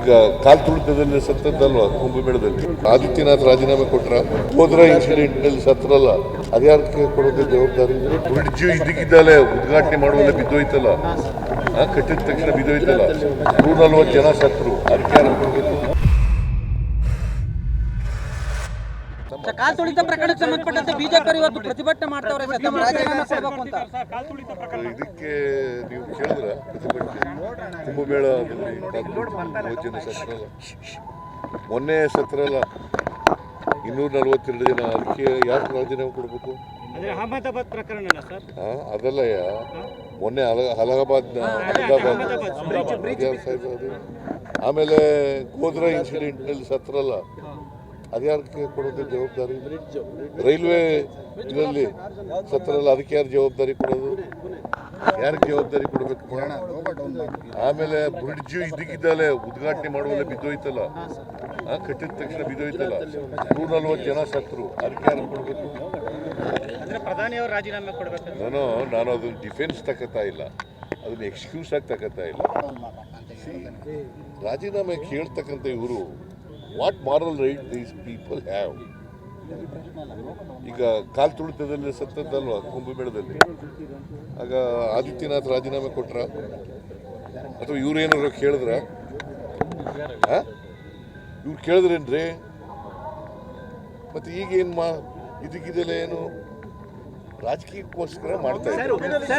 ಈಗ ಕಾಲ್ ತುಳಿತದಲ್ಲಿ ಸತ್ತದ್ದಲ್ವಾ? ಕುಂಭಮೇಳದಲ್ಲಿ. ಆದಿತ್ಯನಾಥ್ ರಾಜೀನಾಮೆ ಕೊಟ್ರ? ಹೋದ್ರ ಇನ್ಸಿಡೆಂಟ್ನಲ್ಲಿ ಸತ್ರಲ್ಲ ಅದ್ಯಾರಕ್ಕೆ ಕೊಡೋದು ಜವಾಬ್ದಾರಿ. ಬ್ರಿಡ್ಜ್ ಇದಕ್ಕಿದ್ದಾಲೆ ಉದ್ಘಾಟನೆ ಮಾಡುವಲ್ಲೇ ಬಿದ್ದೋಯ್ತಲ್ಲ. ಕಟ್ಟಿದ ತಕ್ಷಣ ಬಿದ್ದೋಯ್ತಲ್ಲ. ನೂರ ನಲ್ವತ್ತು ಜನ ಸತ್ರು ಅದಕ್ಕೆ ಯಾರು ಕೊಡಬೇಕು? ಕಾಲ್ ತುಳಿತ ಪ್ರಕರಣಕ್ಕೆ ಸಂಬಂಧಪಟ್ಟಂತೆ ಬಿಜೆಪಿ ಇವತ್ತು ಪ್ರತಿಭಟನೆ ಮಾಡ್ತಾವ್ರೆ ಇದಕ್ಕೆ ನೀವು ಕೇಳಿದ್ರ? ಕುಂಭಮೇಳದಲ್ಲಿ ಮೂವತ್ತು ಸತ್ರಲ್ಲ ಮೊನ್ನೆ ಸತ್ರಲ್ಲ ಇನ್ನೂರ ನಲ್ವತ್ತೆರಡು ಜನ ಅದಕ್ಕೆ ಯಾಕೆ ರಾಜೀನಾಮೆ ಕೊಡಬೇಕು ಅದಲ್ಲ ಅಹಮದಾಬಾದ್ ಪ್ರಕರಣ ಅದಲ್ಲಯ್ಯ ಮೊನ್ನೆ ಅಲ ಅಲಹಾಬಾದ್ ಅಹಮದಾಬಾದ್ ಆಮೇಲೆ ಗೋಧ್ರಾ ಇನ್ಸಿಡೆಂಟ್ನಲ್ಲಿ ಸತ್ರಲ್ಲ ಅದ್ಯಾರಕ್ಕೆ ಕೊಡೋದು ಜವಾಬ್ದಾರಿ. ರೈಲ್ವೆ ಇದರಲ್ಲಿ ಸತ್ತರಲ್ಲಿ ಅದಕ್ಕೆ ಯಾರು ಜವಾಬ್ದಾರಿ ಕೊಡೋದು? ಯಾರಿಗೆ ಜವಾಬ್ದಾರಿ ಕೊಡಬೇಕು? ಆಮೇಲೆ ಬ್ರಿಡ್ಜ್ ಇದಕ್ಕಿದ್ದಲೇ ಉದ್ಘಾಟನೆ ಮಾಡುವಲ್ಲೇ ಬಿದ್ದೋಯ್ತಲ್ಲ? ಕಟ್ಟಿದ ತಕ್ಷಣ ಬಿದ್ದೋಯ್ತಲ್ಲ? ನೂರ ನಲ್ವತ್ತು ಜನ ಸತ್ರು ಅದಕ್ಕೆ ಯಾರು ಕೊಡಬೇಕು? ನಾನು ನಾನು ಅದನ್ನು ಡಿಫೆನ್ಸ್ ತಗೋತಾ ಇಲ್ಲ. ಅದನ್ನ ಎಕ್ಸ್ಕ್ಯೂಸ್ ಆಗಿ ತಗೋತಾ ಇಲ್ಲ. ರಾಜೀನಾಮೆ ಕೇಳ್ತಕ್ಕಂಥ ಇವರು what moral right these people have ಈಗ ಕಾಲ್ ತುಳಿತದಲ್ಲಿ ಸತ್ತದ್ದಲ್ವ? ಕುಂಭಮೇಳದಲ್ಲಿ ಆಗ ಆದಿತ್ಯನಾಥ್ ರಾಜೀನಾಮೆ ಕೊಟ್ರ? ಅಥವಾ ಇವ್ರೇನಾದ್ರು ಕೇಳಿದ್ರ? ಇವ್ರು ಕೇಳಿದ್ರೇನ್ರಿ? ಮತ್ತೆ ಈಗೇನು ಮಾ ಇದಕ್ಕಿದೆಲ್ಲ ಏನು? ರಾಜಕೀಯಕ್ಕೋಸ್ಕರ ಮಾಡ್ತಾ ಇದ್ದಾರೆ